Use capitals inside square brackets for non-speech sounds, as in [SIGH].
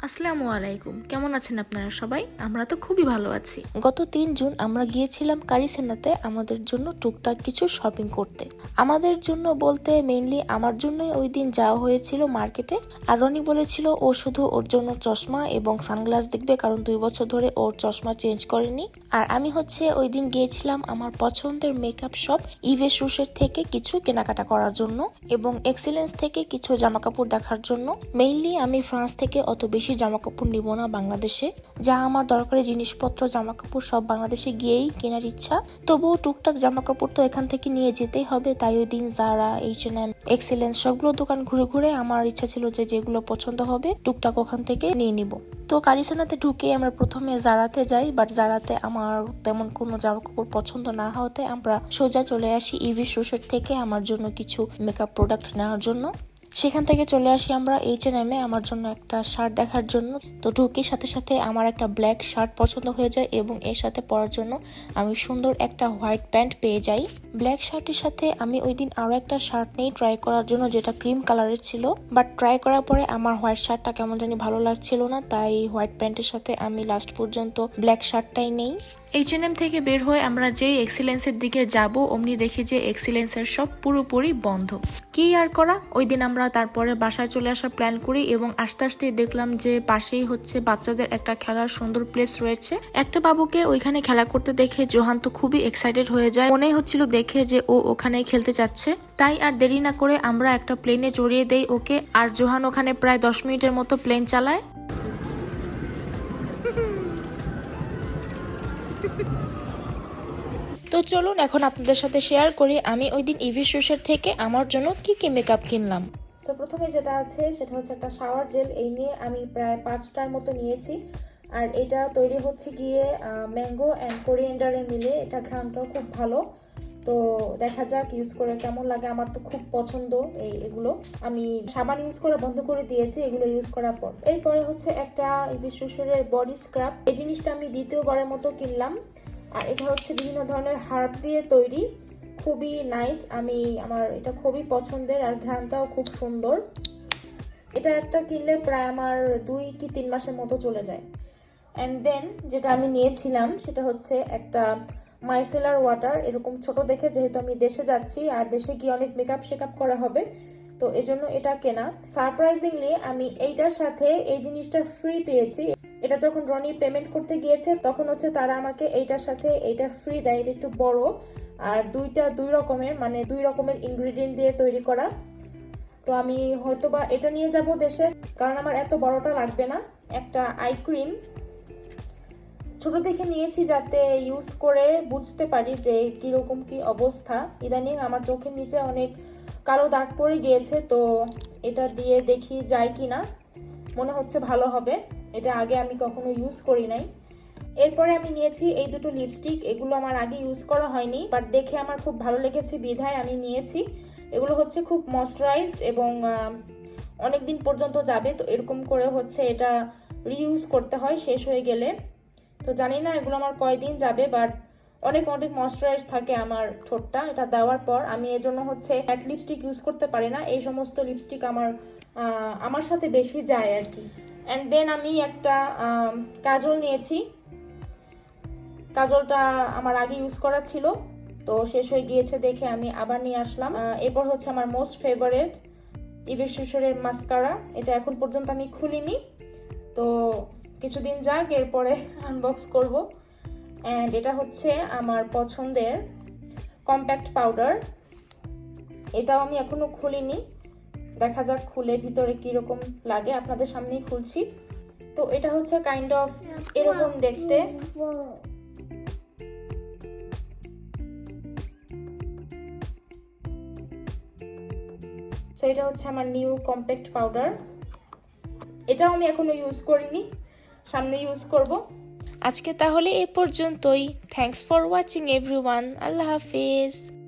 আসসালামু আলাইকুম। কেমন আছেন আপনারা সবাই? আমরা তো খুবই ভালো আছি। গত তিন জুন আমরা গিয়েছিলাম কারিসেনাতে আমাদের জন্য টুকটাক কিছু শপিং করতে। আমাদের জন্য বলতে মেইনলি আমার জন্যই ওই দিন যাওয়া হয়েছিল মার্কেটে। আর রনি বলেছিল, ও শুধু ওর জন্য চশমা এবং সানগ্লাস দেখবে কারণ দুই বছর ধরে ওর চশমা চেঞ্জ করেনি। আর আমি হচ্ছে ওই দিন গিয়েছিলাম আমার পছন্দের মেকআপ শপ ইভেস রুশের থেকে কিছু কেনাকাটা করার জন্য এবং এক্সিলেন্স থেকে কিছু জামা কাপড় দেখার জন্য। মেইনলি আমি ফ্রান্স থেকে অত বেশি জামা কাপড় নিব না বাংলাদেশে। যা আমার দরকারি জিনিসপত্র জামা কাপড় সব বাংলাদেশে গিয়েই কেনার ইচ্ছা। তবুও টুকটাক জামা কাপড় তো এখান থেকে নিয়ে যেতেই হবে, তাই ওই দিন Zara H N M excellence সবগুলো দোকান ঘুরে ঘুরে আমার ইচ্ছা ছিল যে যেগুলো পছন্দ হবে টুকটাক ওখান থেকে নিয়ে নিব। তো কারিসানাতে ঢুকে আমরা প্রথমে জারাতে যাই বাট জারাতে আমার তেমন কোনো জামা কাপড় পছন্দ না হওয়াতে আমরা সোজা চলে আসি ইভি রোশের থেকে আমার জন্য কিছু মেকআপ প্রোডাক্ট নেওয়ার জন্য। সেখান থেকে চলে আসি আমরা এইচ এন এম আমার জন্য একটা শার্ট দেখার জন্য। তো ঢুকে সাথে সাথে আমার একটা ব্ল্যাক শার্ট পছন্দ হয়ে যায় এবং এর সাথে পরার জন্য আমি সুন্দর একটা হোয়াইট প্যান্ট পেয়ে যাই। ব্ল্যাক শার্টের সাথে আমি ওই দিন আরও একটা শার্ট নেই ট্রাই করার জন্য যেটা ক্রিম কালারের ছিল। বাট ট্রাই করার পরে আমার হোয়াইট শার্টটা কেমন জানি ভালো লাগছিল না, তাই হোয়াইট প্যান্টের সাথে আমি লাস্ট পর্যন্ত ব্ল্যাক শার্টটাই নেই। এইচ থেকে বের হয়ে আমরা যেই এক্সিলেন্সের দিকে যাব, অমনি দেখি যে এক্সিলেন্সের সব পুরোপুরি বন্ধ। কি আর করা? ওই দিন আমরা তারপরে বাসায় চলে আসার প্ল্যান করি এবং আস্তে আস্তে দেখলাম যে পাশেই হচ্ছে বাচ্চাদের একটা খেলার সুন্দর প্লেস রয়েছে। একটা বাবুকে ওইখানে খেলা করতে দেখে জোহান তো খুবই এক্সাইটেড হয়ে যায়। মনে হচ্ছিল দেখে যে ও ওখানে খেলতে চাচ্ছে। তাই আর দেরি না করে আমরা একটা প্লেনে চড়িয়ে দেই ওকে। আর জোহান ওখানে প্রায় দশ মিনিটের মতো প্লেন চালায়। তো চলুন এখন আপনাদের সাথে শেয়ার করি, আমি ওই দিন ইভি শোষের থেকে আমার জন্য কি কি মেকআপ কিনলাম। সো প্রথমে যেটা আছে, সেটা হচ্ছে একটা শাওয়ার জেল এই নিয়ে আমি প্রায় পাঁচটার মতো নিয়েছি। আর এটা তৈরি হচ্ছে গিয়ে ম্যাঙ্গো অ্যান্ড কোরিয়েন্ডারে মিলে। এটা ঘ্রামটাও খুব ভালো। তো দেখা যাক ইউজ করে কেমন লাগে। আমার তো খুব পছন্দ এই এগুলো। আমি সাবান ইউজ করা বন্ধ করে দিয়েছি, এগুলো ইউজ করার পর। এরপরে হচ্ছে একটা বিশ্বসরের বডি স্ক্রাব এই জিনিসটা আমি দ্বিতীয়বারের মতো কিনলাম। আর এটা হচ্ছে বিভিন্ন ধরনের হার্ব দিয়ে তৈরি। খুবই নাইস আমি আমার এটা খুবই পছন্দের আর ঘ্রাণটাও খুব সুন্দর। এটা একটা কিনলে প্রায় আমার দুই কি তিন মাসের মতো চলে যায়। অ্যান্ড দেন যেটা আমি নিয়েছিলাম সেটা হচ্ছে একটা মাইসেলার ওয়াটার এরকম ছোট দেখে যেহেতু আমি দেশে যাচ্ছি আর দেশে গিয়ে অনেক মেকআপ শেকআপ করা হবে, তো এজন্য এটা কেনা। সারপ্রাইজিংলি আমি এইটার সাথে এই জিনিসটা ফ্রি পেয়েছি। এটা যখন রনি পেমেন্ট করতে গিয়েছে, তখন হচ্ছে তারা আমাকে এইটার সাথে এইটা ফ্রি দেয় এটা একটু বড়। আর দুইটা দুই রকমের মানে দুই রকমের ইনগ্রিডিয়েন্ট দিয়ে তৈরি করা। তো আমি হয়তো বা এটা নিয়ে যাব দেশে, কারণ আমার এত বড়টা লাগবে না। একটা আই ক্রিম ছোট দেখে নিয়েছি যাতে ইউজ করে বুঝতে পারি যে কীরকম কি অবস্থা। ইদানিং আমার চোখের নিচে অনেক কালো দাগ পড়ে গিয়েছে, তো এটা দিয়ে দেখি যায় কি না মনে হচ্ছে ভালো হবে। এটা আগে আমি কখনো ইউজ করি নাই। এরপরে আমি নিয়েছি এই দুটো লিপস্টিক এগুলো আমার আগে ইউজ করা হয়নি বাট দেখে আমার খুব ভালো লেগেছে, বিধায় আমি নিয়েছি। এগুলো হচ্ছে খুব ময়শ্চারাইজড এবং অনেক দিন পর্যন্ত যাবে, তো এরকম করে হচ্ছে এটা রিইউজ করতে হয়, শেষ হয়ে গেলে। তো জানি না, এগুলো আমার কয়দিন যাবে বাট অনেক অনেক ময়শ্চারাইজ থাকে আমার ঠোঁটটা, এটা দেওয়ার পর। আমি এজন্য হচ্ছে ম্যাট লিপস্টিক ইউজ করতে পারি না, এই সমস্ত লিপস্টিক আমার আমার সাথে বেশি যায় আর কি। অ্যান্ড দেন আমি একটা কাজল নিয়েছি। কাজলটা আমার আগে ইউজ করা ছিল, তো শেষ হয়ে গিয়েছে দেখে আমি আবার নিয়ে আসলাম। এরপর হচ্ছে আমার মোস্ট ফেভারেট ইবের শিশরের মাস্কারা এটা এখন পর্যন্ত আমি খুলিনি, তো কিছুদিন যাক, এরপরে [LAUGHS] আনবক্স করব। অ্যান্ড এটা হচ্ছে আমার পছন্দের কম্প্যাক্ট পাউডার এটাও আমি এখনও খুলিনি। দেখা যাক খুলে ভিতরে কীরকম লাগে। আপনাদের সামনেই খুলছি। তো এটা হচ্ছে কাইন্ড অফ এরকম দেখতে। সো এটা হচ্ছে আমার নিউ কম্প্যাক্ট পাউডার এটাও আমি এখনও ইউজ করিনি। সামনে ইউজ করব। আজকে তাহলে এ পর্যন্তই। থ্যাঙ্কস ফর ওয়াচিং এভরিওয়ান আল্লাহ হাফিজ।